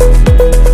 ఉమా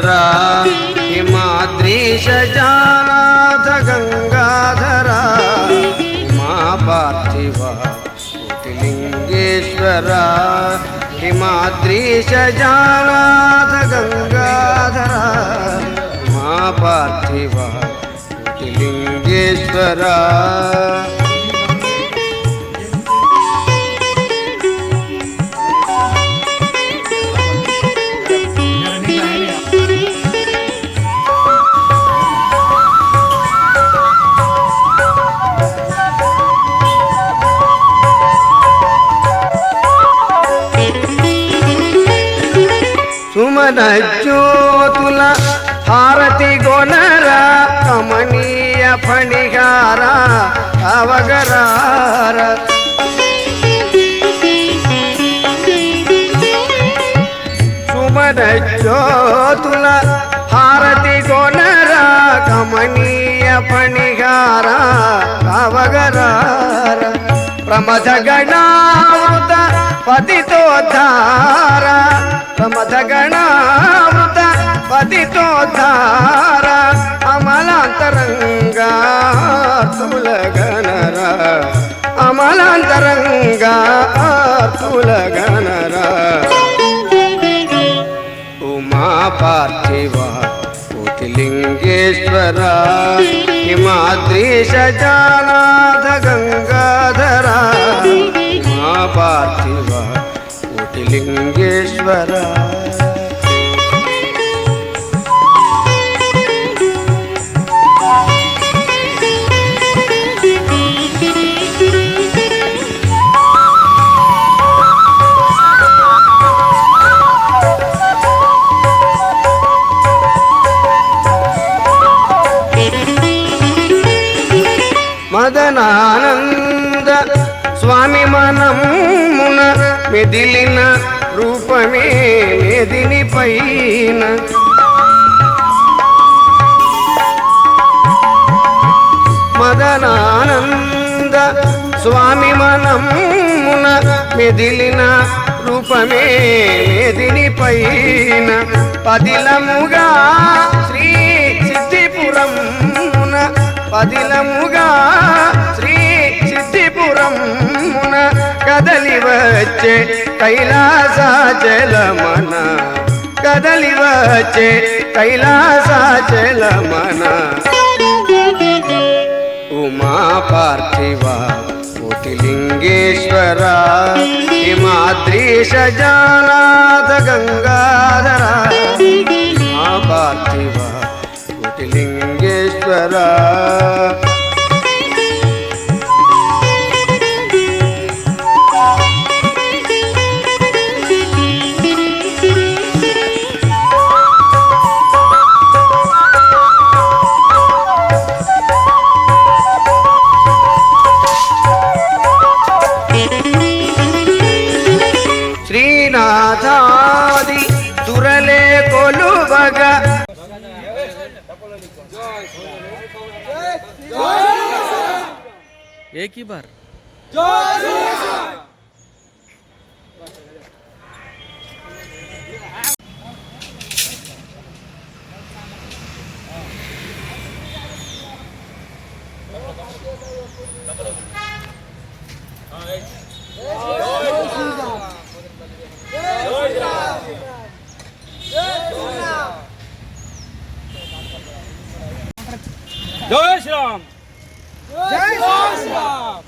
కోటిలింగేశ్వర హిమాద్రీశ జానాథ గంగాధర ఉమా పార్థివ కోటిలింగేశ్వర హిమాద్రీశ జానాథ గంగాధర ఉమా పార్థివ కోటిలింగేశ్వర జ్యోతుల హారతి గొనర కమనీయ ఫణిగార అవగరార. సుమన జ్యోతుల హారతి గొనర కమనీయ ఫణిగార అవగరార. ప్రమథ గణావృత పతితో పతితోద్ధార ప్రమథ పతితో పతితోద్ధార అమలాంతరంగా తుల గణరా అమలాంతరంగా తుల గణరా ఉమా పార్థివ కోటిలింగేశ్వర హిమాద్రీశ జానాథ గంగా కోటిలింగేశ్వర మదనానంద స్వామి మనం మెదిలిన రూపమే మెదిని పైన. మదనానంద స్వామి మనమున మెదిలిన రూపమే మెదిని పైన. పదిలముగా కదలి వచ్చే కైలాసాచలమన కదలి వచ్చే కైలాసాచలమన ఉమా పార్థివ కోటిలింగేశ్వర. హిమాద్రీశ జానాథ గంగాధర. ఉమా పార్థివ కోటిలింగేశ్వర. 전승! जय श्री राम जय श्री राम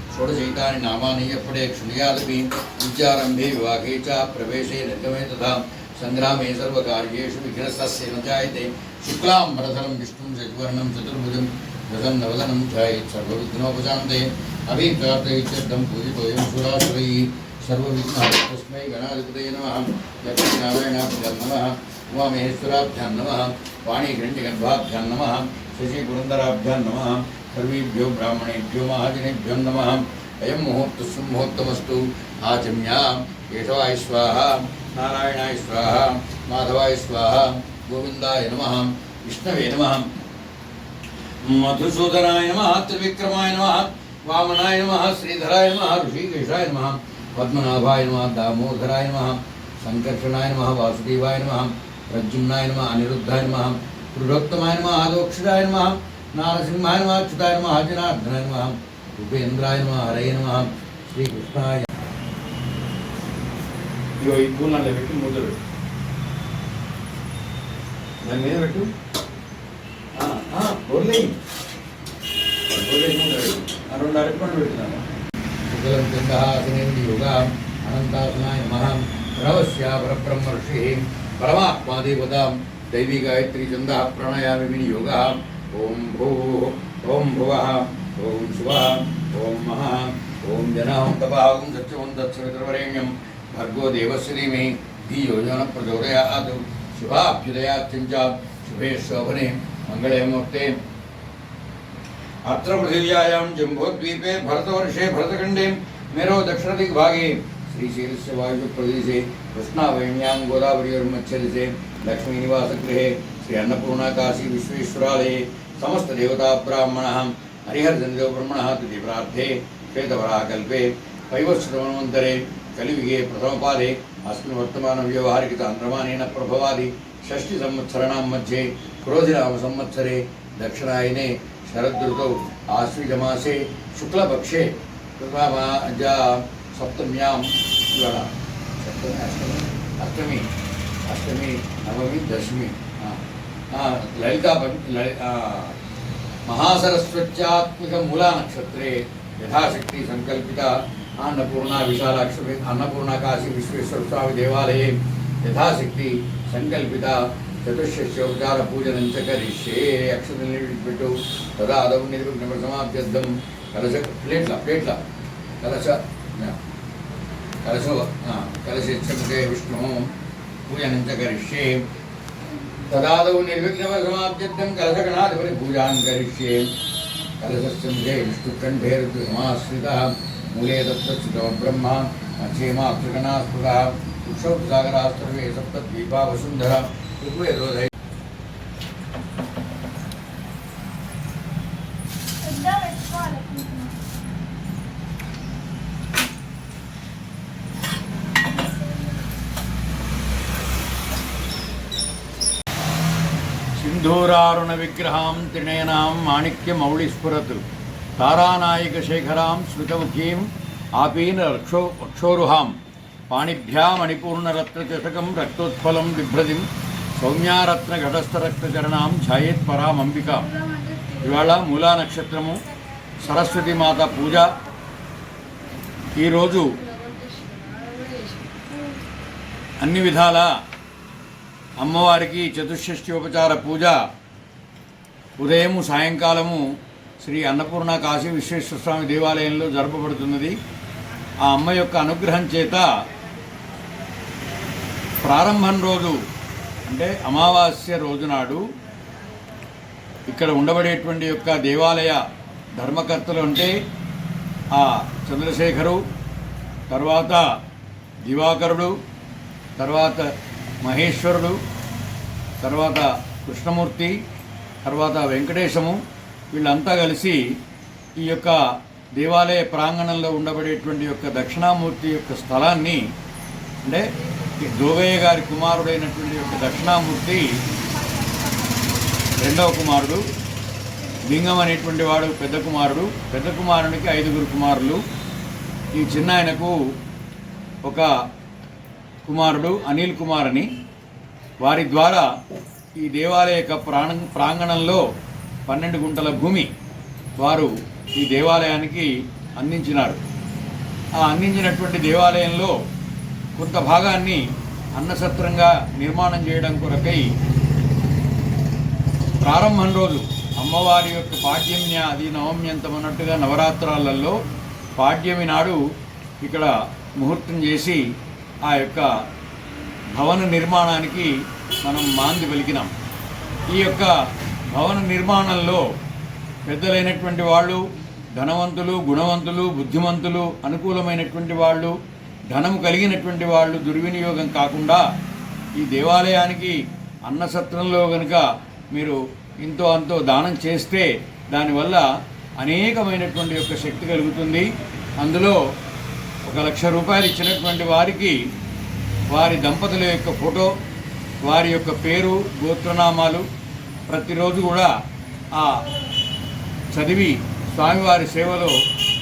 షోడశైతాని నామాని ఎప్పుడే క్షుణయాలపి విద్యారంభే వివాహే చ ప్రవేశే నిర్గమే తథా సంగ్రామే సర్వకార్యేషు విఘ్నస్తస్య జాయతే శుక్లాం మరధరం విష్ణుం శశివర్ణం చతుర్భుజం రథం నవదనం ధ్యాయేత్ సర్వవిఘ్నోపశాంతే అభిప్రార్థయిత్యర్థం పూజితోయం సురాసురై సర్వవిఘ్నాలు తస్మై గణాధిపతయ నమ లక్ష్మీనారాయణాభ్యాం నమ ఉమామహేశ్వరాభ్యాం నమ వాణీగ్రంథిగర్భాభ్యాం నమ శశిపురంధరాభ్యాం నమ सर्वेभ्यो ब्राह्मणेभ्यो महाजनेभ्यो नम। अयं मुहूर्तः सुमुहूर्तमस्तु। आचम्यां केशवाय स्वाहा, नारायणाय स्वाहा, माधवाय स्वाहा, गोविन्दाय नम, विष्णवे नम। मधुसूदनाय नम, त्रिविक्रमाय नम, वामनाय नम, श्रीधराय नम, ऋषिकेशाय नम, पद्मनाभाय नम, दामोदराय नम सङ्कर्षणाय नम, वासुदेवाय नमः, प्रद्युम्नाय नम, अनिरुद्धाय नम, पुरुषोत्तमाय नमः, आदोक्षिताय नमः नारसिंहाय नमः अच्युताय नमः जनार्दनाय नमः ఉపేంద్రాయ నమ హరే నమ శ్రీకృష్ణాయ ఇగో ఈ పూలు నల్ల పెట్టి మూత పెట్టు దాని మీద పెట్టు బొర్లే బొర్లే మూత పెట్టు ఆ రెండు అరటిపండు పెట్టున్నాను శుక్లం చంద్రహాసనేంద్ర యోగ అనంతాసనాయ నమ ప్రణవస్య పరబ్రహ్మ ఋషి పరమాత్మాదేవతాం దైవీ గాయత్రి చంద ప్రాణాయామి యోగ ॐ भू भर्गो शुभे शोभने, मङ्गले मूर्ते। अत्र पृथिव्यायां जम्बोद्वीपे, भरतवर्षे मेरो दक्षिणदिग्भागे श्रीशैलस्य वायुप्रदेशे कृष्णावण्यां गोदावरी मच्छदिशे लक्ष्मीनिवासगृहे श्री अन्नपूर्णा काशी विश्वेश्वरालये समस्तदेवताब्राह्मणः हरिहरचन्द्रब्रह्मणः तिथिप्रार्थे श्वेतवराकल्पे वैवस्वतमन्वन्तरे कलियुगे प्रथमपादे अस्मिन् वर्तमानव्यवहारिकतान्द्रमानेन प्रभवादि षष्टिसंवत्सराणां मध्ये क्रोधिनामसंवत्सरे दक्षिणायने शरदृतौ आश्विजमासे शुक्लपक्षे सप्तम्यां अष्टमी अष्टमी अष्टमी, नवमी, दशमी हाँ, ललिता महासरस्वत्यात्मक मूला नक्षत्रे यथाशक्ति संकल्पिता अन्नपूर्णा विशालाक्ष अन्नपूर्णा काशी विश्वेश्वर स्वामी देवालय यथाशक्ति संकल्पिता चतुष्योपचार पूजन चे अक्षत तदा कलश प्लेट प्लेट कलश कलशो कलशे विष्णु पूजन चे తదాదౌ నిర్విఘ్నవసమాప్త్యం కలశగణాధిపతి పూజాన్ కరిష్యే కలశస్చంద్రే విష్ణుకంఠేరుద్దు సమాశ్రిత మూలే తత్వచ్యుతవ బ్రహ్మ మధ్యేమాక్షగణాస్పృత ఉక్షోసాగరాస్త్రవే సప్త ద్వీపా వసుంధర ఋగ్వేదో సింధూరారుణ విగ్రహాం త్రినయనాం మాణిక్యమౌళిస్ఫురత్ తారానాయకశేఖరాం స్మితముఖీం ఆపీన రక్షో రక్షోరుహాం పాణిభ్యా మణిపూర్ణరత్నచషకం రక్తోత్ఫలం బిభ్రతిం. సౌమ్యారత్నఘటస్థరక్తచరణాం ఛాయేత్ పరామంబికాం. ఇవాళ మూలా నక్షత్రము సరస్వతి మాత పూజ. ఈరోజు అన్ని విధాల అమ్మవారికి చతుషష్ఠ్యోపచార పూజ. ఉదయం సాయంకాలము శ్రీ అన్నపూర్ణ కాశీ విశ్వేశ్వర స్వామి దేవాలయంలో జరపబడుతున్నది. ఆ అమ్మ యొక్క అనుగ్రహం చేత ప్రారంభం రోజు అంటే అమావాస్య రోజు నాడు ఇక్కడ ఉండబడేటువంటి యొక్క దేవాలయ ధర్మకర్తలు అంటే ఆ చంద్రశేఖరు తర్వాత దివాకరుడు తర్వాత మహేశ్వరుడు తర్వాత కృష్ణమూర్తి తర్వాత వెంకటేశము వీళ్ళంతా కలిసి ఈ యొక్క దేవాలయ ప్రాంగణంలో ఉండబడేటువంటి యొక్క దక్షిణామూర్తి యొక్క స్థలాన్ని అంటే ఈ జోగయ్య గారి కుమారుడైనటువంటి యొక్క దక్షిణామూర్తి రెండవ కుమారుడు లింగం అనేటువంటి వాడు పెద్ద కుమారుడు పెద్ద కుమారునికి ఐదుగురు కుమారులు. ఈ చిన్న ఆయనకు ఒక కుమారుడు అనిల్ కుమార్ అని. వారి ద్వారా ఈ దేవాలయ యొక్క ప్రాణ ప్రాంగణంలో పన్నెండు గుంటల భూమి వారు ఈ దేవాలయానికి అందించినారు. ఆ అందించినటువంటి దేవాలయంలో కొంత భాగాన్ని అన్నసత్రంగా నిర్మాణం చేయడం కొరకై ప్రారంభం రోజు అమ్మవారి యొక్క పాడ్యమ్య అది నవమ్యంతం అన్నట్టుగా నవరాత్రాలలో పాడ్యమి నాడు ఇక్కడ ముహూర్తం చేసి ఆ యొక్క భవన నిర్మాణానికి మనం మాంది పలికినాం. ఈ యొక్క భవన నిర్మాణంలో పెద్దలైనటువంటి వాళ్ళు ధనవంతులు గుణవంతులు బుద్ధిమంతులు అనుకూలమైనటువంటి వాళ్ళు ధనము కలిగినటువంటి వాళ్ళు దుర్వినియోగం కాకుండా ఈ దేవాలయానికి అన్నసత్రంలో కనుక మీరు ఇంతో అంతో దానం చేస్తే దానివల్ల అనేకమైనటువంటి యొక్క శక్తి కలుగుతుంది. అందులో ఒక లక్ష రూపాయలు ఇచ్చినటువంటి వారికి వారి దంపతుల యొక్క ఫోటో వారి యొక్క పేరు గోత్రనామాలు ప్రతిరోజు కూడా ఆ చదివి స్వామివారి సేవలో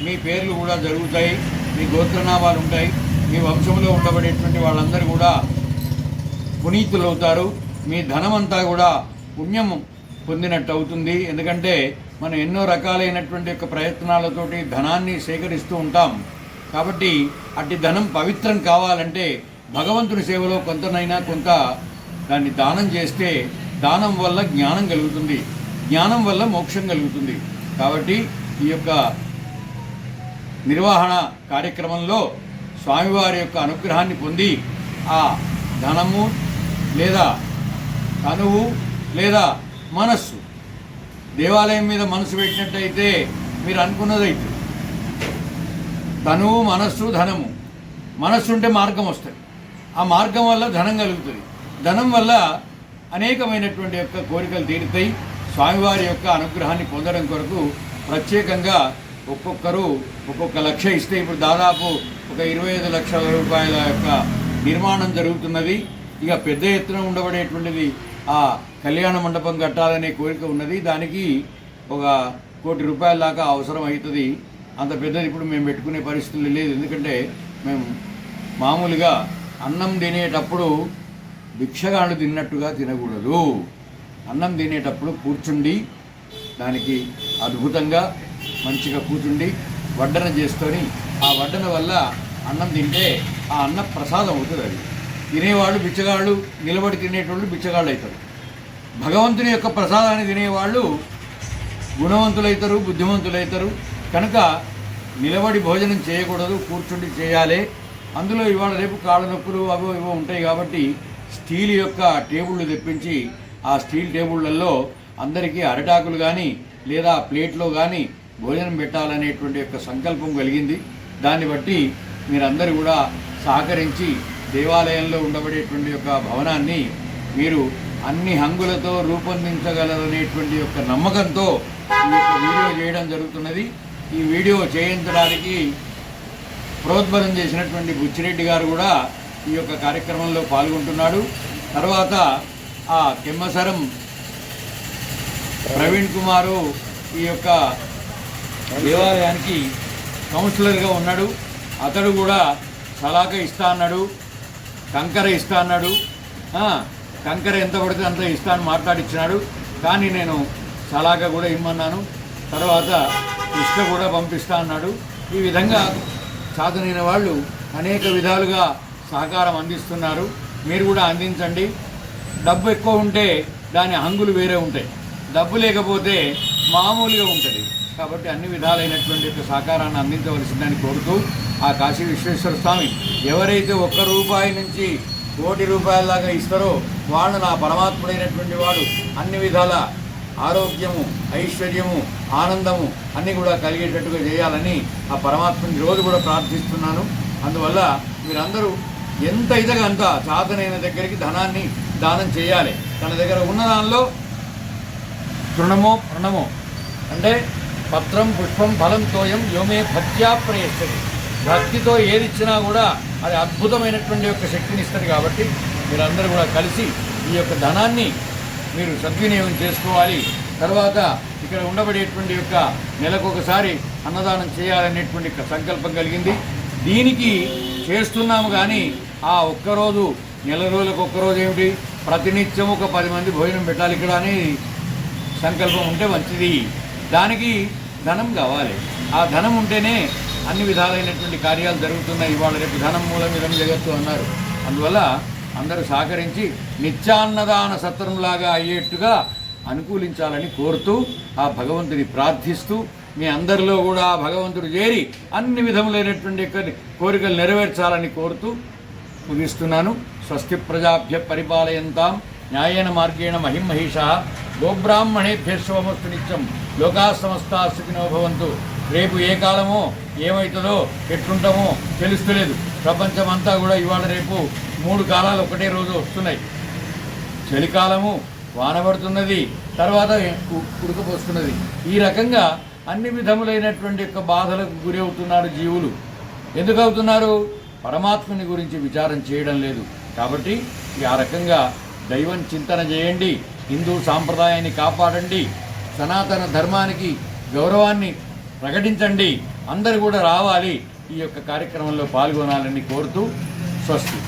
మీ పేర్లు కూడా జరుగుతాయి మీ గోత్రనామాలు ఉంటాయి మీ వంశంలో ఉండబడేటువంటి వాళ్ళందరూ కూడా పునీతులు అవుతారు మీ ధనమంతా కూడా పుణ్యం పొందినట్టు అవుతుంది ఎందుకంటే మనం ఎన్నో రకాలైనటువంటి యొక్క ప్రయత్నాలతోటి ధనాన్ని సేకరిస్తూ ఉంటాం. కాబట్టి అట్టి ధనం పవిత్రం కావాలంటే భగవంతుని సేవలో కొంతనైనా కొంత దాన్ని దానం చేస్తే దానం వల్ల జ్ఞానం కలుగుతుంది. జ్ఞానం వల్ల మోక్షం కలుగుతుంది. కాబట్టి ఈ యొక్క నిర్వహణ కార్యక్రమంలో స్వామివారి యొక్క అనుగ్రహాన్ని పొంది ఆ ధనము లేదా తనువు లేదా మనస్సు దేవాలయం మీద మనసు పెట్టినట్టయితే మీరు అనుకున్నదైతే తనువు మనస్సు ధనము. మనస్సు ఉంటే మార్గం వస్తుంది. ఆ మార్గం వల్ల ధనం కలుగుతుంది. ధనం వల్ల అనేకమైనటువంటి యొక్క కోరికలు తీరుతాయి. స్వామివారి యొక్క అనుగ్రహాన్ని పొందడం కొరకు ప్రత్యేకంగా ఒక్కొక్కరు ఒక్కొక్క లక్ష ఇస్తే ఇప్పుడు దాదాపు ఒక ఇరవై ఐదు లక్షల రూపాయల యొక్క నిర్మాణం జరుగుతున్నది. ఇక పెద్ద ఎత్తున ఉండబడేటువంటిది ఆ కళ్యాణ మండపం కట్టాలనే కోరిక ఉన్నది. దానికి ఒక కోటి రూపాయల దాకా అవసరం అవుతుంది. అంత పెద్దది ఇప్పుడు మేము పెట్టుకునే పరిస్థితులు లేదు. ఎందుకంటే మేము మామూలుగా అన్నం తినేటప్పుడు భిక్షగాళ్ళు తిన్నట్టుగా తినకూడదు. అన్నం తినేటప్పుడు కూర్చుండి దానికి అద్భుతంగా మంచిగా కూర్చుండి వడ్డన చేసుకొని ఆ వడ్డన వల్ల అన్నం తింటే ఆ అన్న ప్రసాదం అవుతుంది అది. తినేవాళ్ళు బిచ్చగాళ్ళు నిలబడి తినేటోళ్ళు బిచ్చగాళ్ళు అవుతారు. భగవంతుని యొక్క ప్రసాదాన్ని తినేవాళ్ళు గుణవంతులైతారు బుద్ధిమంతులైతారు. కనుక నిలబడి భోజనం చేయకూడదు కూర్చుండి చేయాలి. అందులో ఇవాళ రేపు కాళ్ళ నొప్పులు అవో ఇవో ఉంటాయి కాబట్టి స్టీల్ యొక్క టేబుళ్ళు తెప్పించి ఆ స్టీల్ టేబుళ్ళలో అందరికీ అరటాకులు కానీ లేదా ప్లేట్లో కానీ భోజనం పెట్టాలనేటువంటి యొక్క సంకల్పం కలిగింది. దాన్ని బట్టి మీరందరూ కూడా సహకరించి దేవాలయంలో ఉండబడేటువంటి యొక్క భవనాన్ని మీరు అన్ని హంగులతో రూపొందించగలరనేటువంటి యొక్క నమ్మకంతో ఈ యొక్క వీడియో చేయడం జరుగుతున్నది. ఈ వీడియో చేయించడానికి ప్రోద్బలం చేసినటువంటి బుచ్చిరెడ్డి గారు కూడా ఈ యొక్క కార్యక్రమంలో పాల్గొంటున్నాడు. తర్వాత ఆ కెమ్మసరం ప్రవీణ్ కుమారు ఈ యొక్క దేవాలయానికి కౌన్సిలర్గా ఉన్నాడు. అతడు కూడా సలాక ఇస్తా అన్నాడు కంకర ఇస్తా అన్నాడు. కంకర ఎంత పడితే అంత ఇస్తా అని మాట్లాడిచ్చినాడు. కానీ నేను సలాక కూడా ఇమ్మన్నాను. తర్వాత ఇష్ట కూడా పంపిస్తా అన్నాడు. ఈ విధంగా సాధనైన వాళ్ళు అనేక విధాలుగా సహకారం అందిస్తున్నారు. మీరు కూడా అందించండి. డబ్బు ఎక్కువ ఉంటే దాని హంగులు వేరే ఉంటాయి. డబ్బు లేకపోతే మామూలుగా ఉంటుంది. కాబట్టి అన్ని విధాలైనటువంటి యొక్క సహకారాన్ని అందించవలసిందని కోరుతూ ఆ కాశీ విశ్వేశ్వర స్వామి ఎవరైతే ఒక్క రూపాయి నుంచి కోటి రూపాయల దాకా ఇస్తారో వాళ్ళు నా పరమాత్ముడైనటువంటి వాడు. అన్ని విధాల ఆరోగ్యము ఐశ్వర్యము ఆనందము అన్నీ కూడా కలిగేటట్టుగా చేయాలని ఆ పరమాత్మని రోజు కూడా ప్రార్థిస్తున్నాను. అందువల్ల మీరందరూ ఎంత ఇదిగా అంత చాతనైన దగ్గరికి ధనాన్ని దానం చేయాలి. తన దగ్గర ఉన్న దానిలో తృణమో ప్రణమో. అంటే పత్రం పుష్పం ఫలం తోయం యోమే భక్త్యా ప్రయస్తుంది భక్తితో ఏది ఇచ్చినా కూడా అది అద్భుతమైనటువంటి యొక్క శక్తిని ఇస్తుంది కాబట్టి మీరందరూ కూడా కలిసి ఈ యొక్క ధనాన్ని మీరు సద్వినియోగం చేసుకోవాలి. తర్వాత ఇక్కడ ఉండబడేటువంటి యొక్క నెలకు ఒకసారి అన్నదానం చేయాలనేటువంటి సంకల్పం కలిగింది. దీనికి చేస్తున్నాము కానీ ఆ ఒక్కరోజు నెల రోజులకు ఒక్కరోజు ఏమిటి? ప్రతినిత్యం ఒక పది మంది భోజనం పెట్టాలి ఇక్కడ అనేది సంకల్పం ఉంటే మంచిది. దానికి ధనం కావాలి. ఆ ధనం ఉంటేనే అన్ని విధాలైనటువంటి కార్యాలు జరుగుతున్నాయి. ఇవాళ రేపు ధనం మూలం ఇదం జగత్తు అన్నారు. అందువల్ల అందరూ సహకరించి నిత్యాన్నదాన సత్రంలాగా అయ్యేట్టుగా అనుకూలించాలని కోరుతూ ఆ భగవంతుని ప్రార్థిస్తూ మీ అందరిలో కూడా ఆ భగవంతుడు చేరి అన్ని విధములైనటువంటి కోరికలు నెరవేర్చాలని కోరుతూ ముగిస్తున్నాను స్వస్తి ప్రజాభ్య పరిపాలయంతాం. న్యాయేన మార్గేణ మహిమహిష. గోబ్రాహ్మణేభ్య శుభమస్తు నిత్యం. లోకా సమస్త సుఖినో భవంతు. రేపు ఏ కాలమో ఏమవుతుందో ఎట్లుంటామో తెలుస్తలేదు. ప్రపంచమంతా కూడా ఇవాళ రేపు మూడు కాలాలు ఒకటే రోజు వస్తున్నాయి. చలికాలము వాన పడుతున్నది తర్వాత ఉడకపోస్తున్నది. ఈ రకంగా అన్ని విధములైనటువంటి యొక్క బాధలకు గురి అవుతున్నారు జీవులు. ఎందుకు అవుతున్నారు? పరమాత్మని గురించి విచారం చేయడం లేదు. కాబట్టి ఈ ఆ రకంగా దైవం చింతన చేయండి హిందూ సాంప్రదాయాన్ని కాపాడండి సనాతన ధర్మానికి గౌరవాన్ని ప్రకటించండి అందరూ కూడా రావాలి ఈ యొక్క కార్యక్రమంలో పాల్గొనాలని కోరుతూ స్వస్తి.